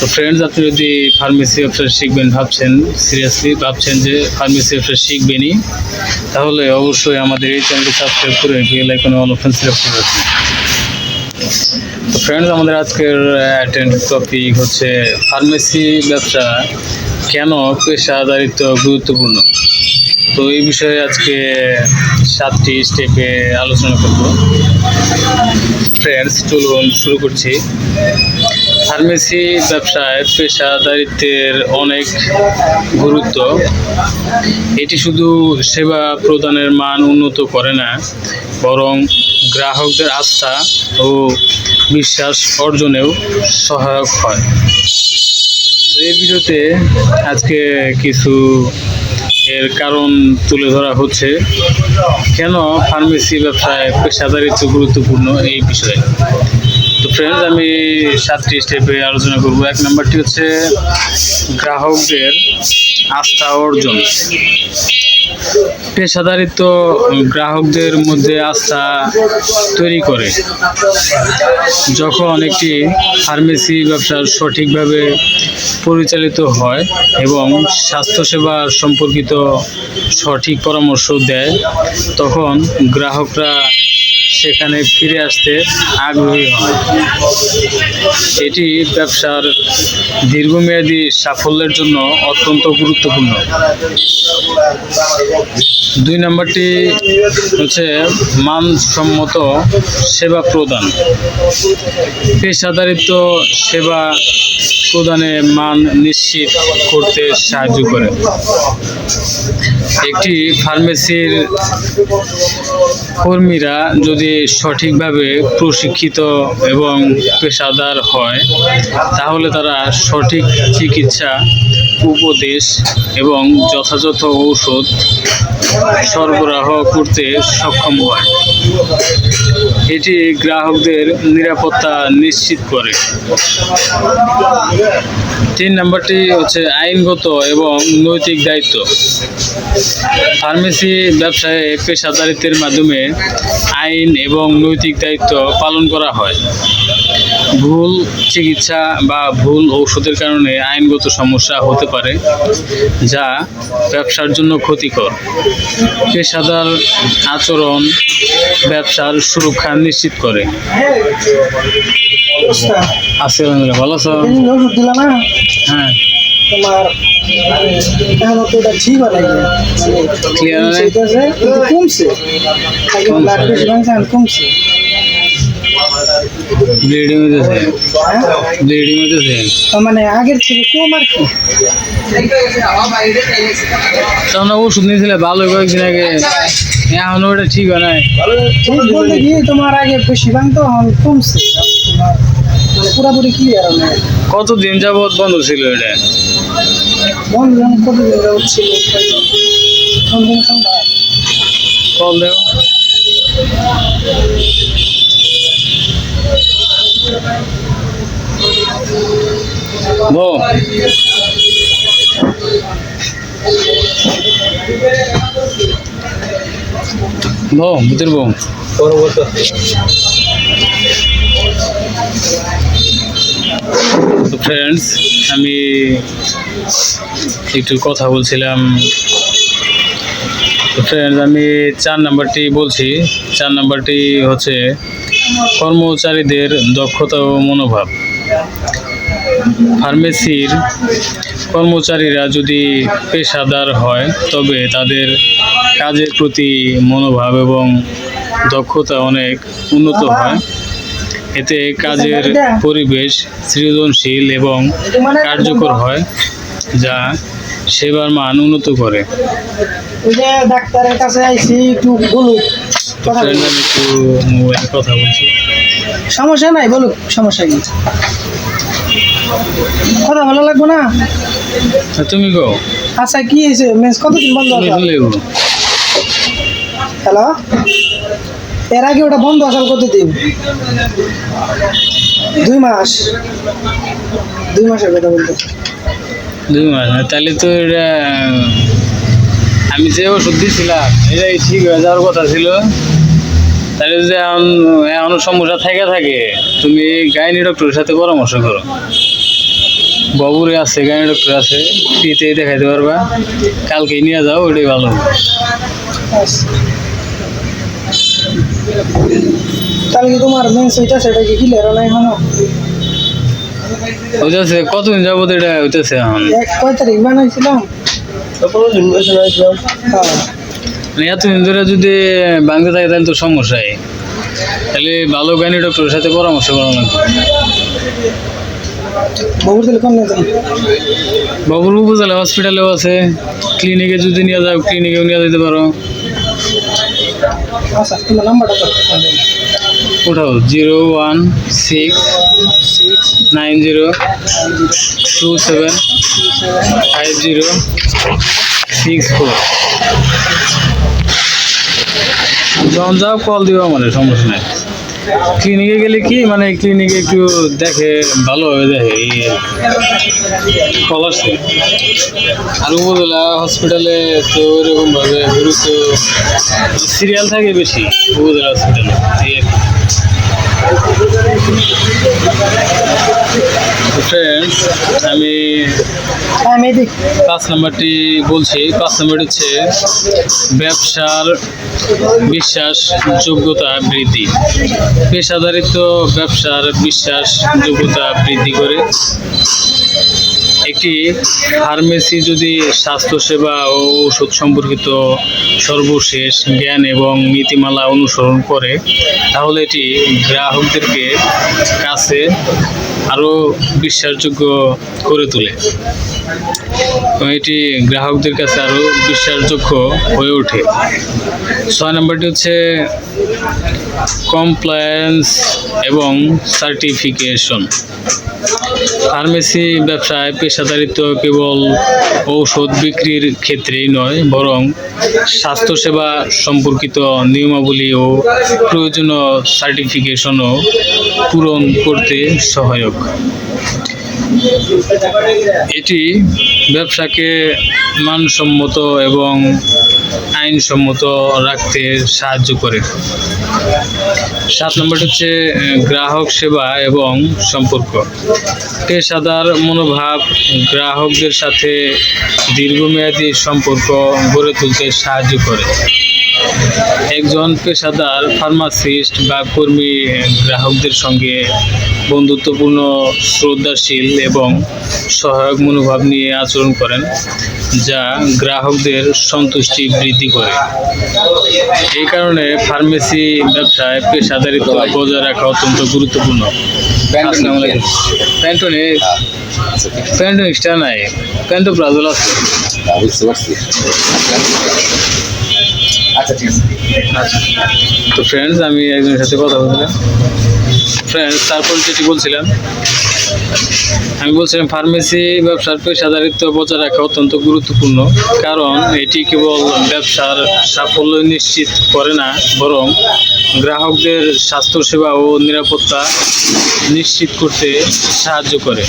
তো ফ্রেন্ডস আপনি যদি ফার্মেসি ব্যবসা শিখবেন ভাবছেন সিরিয়াসলি ভাবছেন যে ফার্মেসি ব্যবসা শিখবেনই, তাহলে অবশ্যই আমাদের এই চ্যানেলটি সাবস্ক্রাইব করে বেল আইকনে অল অপশন সিলেক্ট করে রাখুন। তো ফ্রেন্ডস আমাদের আজকের অ্যাটেন্ড টপিক হচ্ছে ফার্মেসি ব্যবসা কেন পেশাদারিত্ব গুরুত্বপূর্ণ? তো এই বিষয়ে আজকে সাতটি স্টেপে আলোচনা করব। ফ্রেন্ডস চলুন শুরু করছি। ফার্মেসি ব্যবসায় পেশাদারিত্বের অনেক গুরুত্ব। এটি শুধু সেবা প্রদানের মান উন্নত করে না, বরং গ্রাহকদের আস্থা ও বিশ্বাস অর্জনেও সহায়ক হয়। এই ভিডিওতে আজকে কিছু এর কারণ তুলে ধরা হচ্ছে। কেন ফার্মেসি ব্যবসায় পেশাদারিত্ব গুরুত্বপূর্ণ এই বিষয়ে? তো ফ্রেন্ডস আমি সাতটি স্টেপে আলোচনা করব। এক নম্বরটি হচ্ছে গ্রাহকদের আস্থা অর্জন। পেশাদারিত্ব গ্রাহকদের মধ্যে আস্থা তৈরি করে। যখন একটি ফার্মেসি ব্যবসা সঠিকভাবে পরিচালিত হয় এবং স্বাস্থ্যসেবা সম্পর্কিত সঠিক পরামর্শ দেয়, তখন গ্রাহকরা সেখানে ফিরে আসতে আগ্রহী হয় এটি ব্যবসার দীর্ঘমেয়াদী সাফল্যের জন্য অত্যন্ত গুরুত্বপূর্ণ। দুই নম্বরটি হচ্ছে মানসম্মত সেবা প্রদান। পেশাদারিত্ব সেবা প্রদানে মান নিশ্চিত করতে সাহায্য করে। একটি ফার্মেসির কর্মীরা যদি সঠিকভাবে প্রশিক্ষিত এবং পেশাদার হয়, তাহলে তারা সঠিক চিকিৎসা, উপদেশ এবং যথাযথ ঔষধ সরবরাহ করতে সক্ষম হয়। এটি গ্রাহকদের নিরাপত্তা নিশ্চিত করে। তিন নম্বরটি হচ্ছে আইনগত এবং নৈতিক দায়িত্ব। ফার্মেসি ব্যবসায় পেশাদারিত্বের মাধ্যমে আইন এবং নৈতিক দায়িত্ব পালন করা হয়। ভুল চিকিৎসা বা ভুল ঔষধের কারণে আইনগত সমস্যা হতে পারে যা ব্যবসার জন্য ক্ষতিকর। পেশাদার আচরণ ব্যবসার সুরক্ষা নিশ্চিত করে। আছি আলহামদুলিল্লাহ ভালো আছো? হ্যাঁ। তোমার এখন তো ঠিক হয় না? কিন্তু কমছে। কমছে। ব্লাড প্রেশার এখন কমছে। ব্লিডিং হইতেছে। হ্যাঁ? ব্লিডিং হইতেছে? মানে আগের থেকে কম আর কি। তখন ওষুধ নিয়েছিলে ভালো কয়েকদিন আগে। এখন ওটা ঠিক হয় নাই। ঠিক বলতে কি তোমার আগে বেশি ভাঙতো এখন কমছে। মানে পুরাপুরি ক্লিয়ার কতদিন যাবৎ বন্ধ ছিল এটা? বন্ধ যখন কতদিন যাবত ছিল সন্ধ্যা সন্ধ্যা কল দেও বউ ভিতর বউ তো ফ্রেন্ডস আমি একটু কথা বলছিলাম। তো ফ্রেন্ডস আমি চার নাম্বারটি বলছি। চার নাম্বারটি হচ্ছে কর্মচারীদের দক্ষতা ও মনোভাব। ফার্মেসির কর্মচারীরা যদি পেশাদার হয়, তবে তাদের কাজের প্রতি মনোভাব এবং দক্ষতা অনেক উন্নত হয়। এতে কাজের পরিবেশ সৃজনশীল এবং কার্যকর হয় যা সেবার মান উন্নত করে। ডাক্তারের কাছে আইসি একটু বলুক কথা একটু মোবাইলে বলছি। সমস্যা নাই বলুক সমস্যা কি? কথা ভালো লাগবে না? তুমি গো আচ্ছা কি হয়েছে? মেন্স কতদিন বন্ধ হ্যালো? এর আগে ওটা বন্ধ আসার কতদিন? দুই মাস। দুই মাসের কথা বলতে। দুই মাস তাহলে তো এটা আমি যে ওষুধ দিয়েছিলাম এটাই ঠিক হয়ে যাওয়ার কথা ছিল? তাহলে যে এখন এমন সমস্যা থেকে থাকে তুমি গাইনি ডক্টরের সাথে পরামর্শ করো। বাবুরে আছে গাইনি ডক্টর আছে ফ্রিতে দেখাইতে পারবা। কালকে নিয়ে যাও ওটাই ভালো। আচ্ছা। তাহলে কি তোমার মেন্স ওইটা সেটা কি ক্লিয়ার হলো এখনও? হইতেছে কতদিন যাব এটা হইতেছে এখন? এক কয় তারিখ? বানাইছিলাম মানে এতদিন ধরে যদি ভাঙতে থাকে তাহলে তো সমস্যাই। তাহলে ভালো গাইনি ডক্টরের সাথে পরামর্শ করা লাগবে। বাবুর উপজেলা হসপিটালেও আছে। ক্লিনিকে যদি নিয়ে যাও ক্লিনিকেও নিয়ে যেতে পারো। আচ্ছা ওঠাও zero one six nine zero two seven five zero six four. যখন যাও কল দিও আমাদের, সমস্যা নেই। ক্লিনিকে গেলে কি মানে ক্লিনিকে একটু দেখে, ভালোভাবে দেখে স্কলারশিপ আর উপজেলা হসপিটালে তো ওইরকম ভাবে গুরুত্ব সিরিয়াল থাকে বেশি, উপজেলা হসপিটালে এই আর কি। ফ্রেন্ডস আমি পাঁচ নাম্বারটি বলছি। পাঁচ নাম্বার হচ্ছে ব্যবসার বিশ্বাস যোগ্যতা বৃদ্ধি। পেশাদারিত্ব ব্যবসার বিশ্বাস যোগ্যতা বৃদ্ধি করে। একটি ফার্মেসি যদি স্বাস্থ্যসেবা ও ওষুধ সম্পর্কিত সর্বশেষ জ্ঞান এবং নীতিমালা অনুসরণ করে, তাহলে এটি গ্রাহকদেরকে কাছে আরও বিশ্বাসযোগ্য করে তোলে। এবং এটি গ্রাহকদের কাছে আরও বিশ্বাসযোগ্য হয়ে ওঠে। ছয় নম্বরটি হচ্ছে কমপ্লায়েন্স এবং সার্টিফিকেশন ফার্মেসি ব্যবসায় পেশাদারিত্ব কেবল ঔষধ বিক্রির ক্ষেত্রেই নয়, বরং স্বাস্থ্যসেবা সম্পর্কিত নিয়মাবলী ও প্রয়োজনীয় সার্টিফিকেশনও পূরণ করতে সহায়ক। এটি ব্যবসাকে মানসম্মত এবং আইনসম্মত রাখতে সাহায্য করে। সাত নম্বরটি হচ্ছে গ্রাহক সেবা এবং সম্পর্ক। পেশাদার মনোভাব গ্রাহকদের সাথে দীর্ঘমেয়াদী সম্পর্ক গড়ে তুলতে সাহায্য করে। একজন পেশাদার ফার্মাসিস্ট বা কর্মী গ্রাহকদের সঙ্গে বন্ধুত্বপূর্ণ শ্রদ্ধাশীল এবং সহায়ক মনোভাব নিয়ে আচরণ করেন যা গ্রাহকদের সন্তুষ্টি বৃদ্ধি করে। এই কারণে ফার্মেসি ব্যবসায় পেশাদারিত্ব বজায় রাখা অত্যন্ত গুরুত্বপূর্ণ। প্যান্টনে প্যান্টন। এক্সট্রা নাই প্যান্টো প্রাজল আছে পারছি। আচ্ছা তো ফ্রেন্ডস আমি একজনের সাথে কথা বলছিলাম। ফ্রেন্ডস তারপর যেটি বলছিলাম, আমি বলছিলাম ফার্মেসি ব্যবসার পেশাদারিত্ব বজায় রাখা অত্যন্ত গুরুত্বপূর্ণ। কারণ এটি কেবল ব্যবসার সাফল্য নিশ্চিত করে না, বরং গ্রাহকদের স্বাস্থ্যসেবা ও নিরাপত্তা নিশ্চিত করতে সাহায্য করে।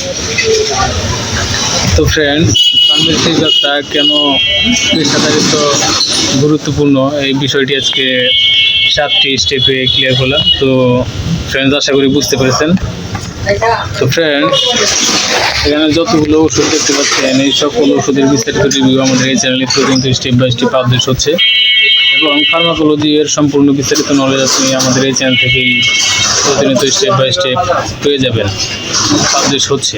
তো ফ্রেন্ড ফার্মেসি ব্যবসা কেন পেশাদারিত্ব গুরুত্বপূর্ণ? এই বিষয়টি আজকে সাতটি স্টেপে ক্লিয়ার করলাম তো ফ্রেন্ডস আশা করি বুঝতে পেরেছেন। তো ফ্রেন্ড এখানে যতগুলো ওষুধ দেখতে পাচ্ছেন, এই সকল ওষুধের বিস্তারিত রিভিউ আমাদের এই চ্যানেলে প্রতিনিয়ত স্টেপ বাই স্টেপ আপডেট হচ্ছে। এবং ফার্মাকোলজি এর সম্পূর্ণ বিস্তারিত নলেজ আপনি আমাদের এই চ্যানেল থেকেই প্রতিনিয়ত স্টেপ বাই স্টেপ পেয়ে যাবেন। পাবলিশ হচ্ছে।